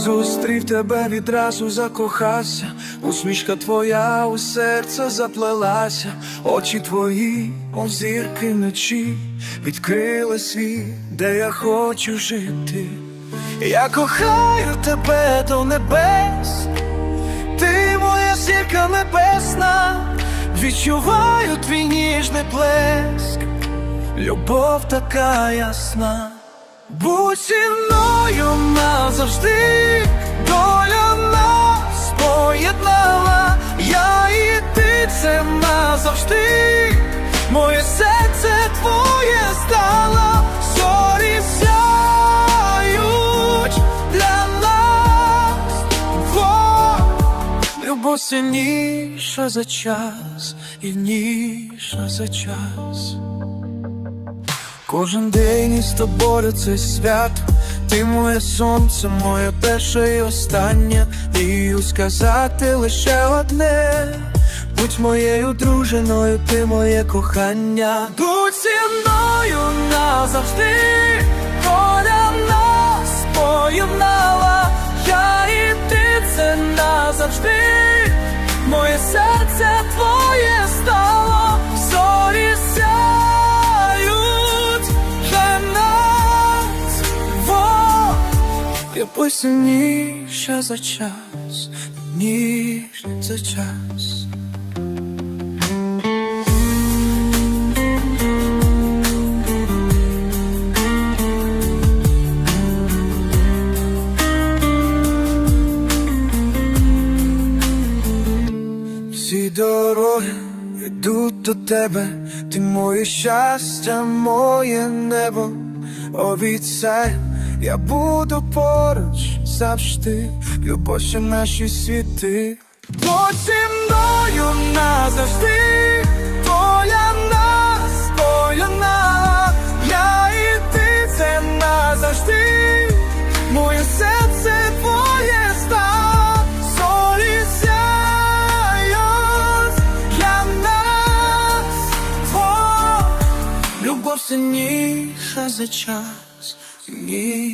зустрів тебе відразу закохався, усмішка твоя у серце заплелася, очі твої, мов зірки вночі, відкрили світ, де я хочу жити. Я кохаю тебе до небес, ти моя зірка небесна, відчуваю твій ніжний плеск, любов така ясна. Будь мною назавжди, доля нас поєднала, я і ти це назавжди, моє серце твоє стало, зорі сяють для нас, любов сильніша за час і ніжна за час. Кожен день із тобою це свято, ти моє сонце, моє перше і останнє, Вмію сказати лише одне, будь моєю дружиною, ти моє кохання, будь зі мною назавжди, доля нас поєднала, я і ти це назавжди, моє серце твоє я посильніша за час, ніж за час. Всі дороги ведуть до тебе, ти моє щастя, моє небо, обіцяй, я буду поруч завжди, любов, що наші світи. Будь зі мною назавжди, твоя нас, твоя нас, я і ти це назавжди, моє серце твоє стало, зорі сяють для нас, О, любов сильніша за час, ніж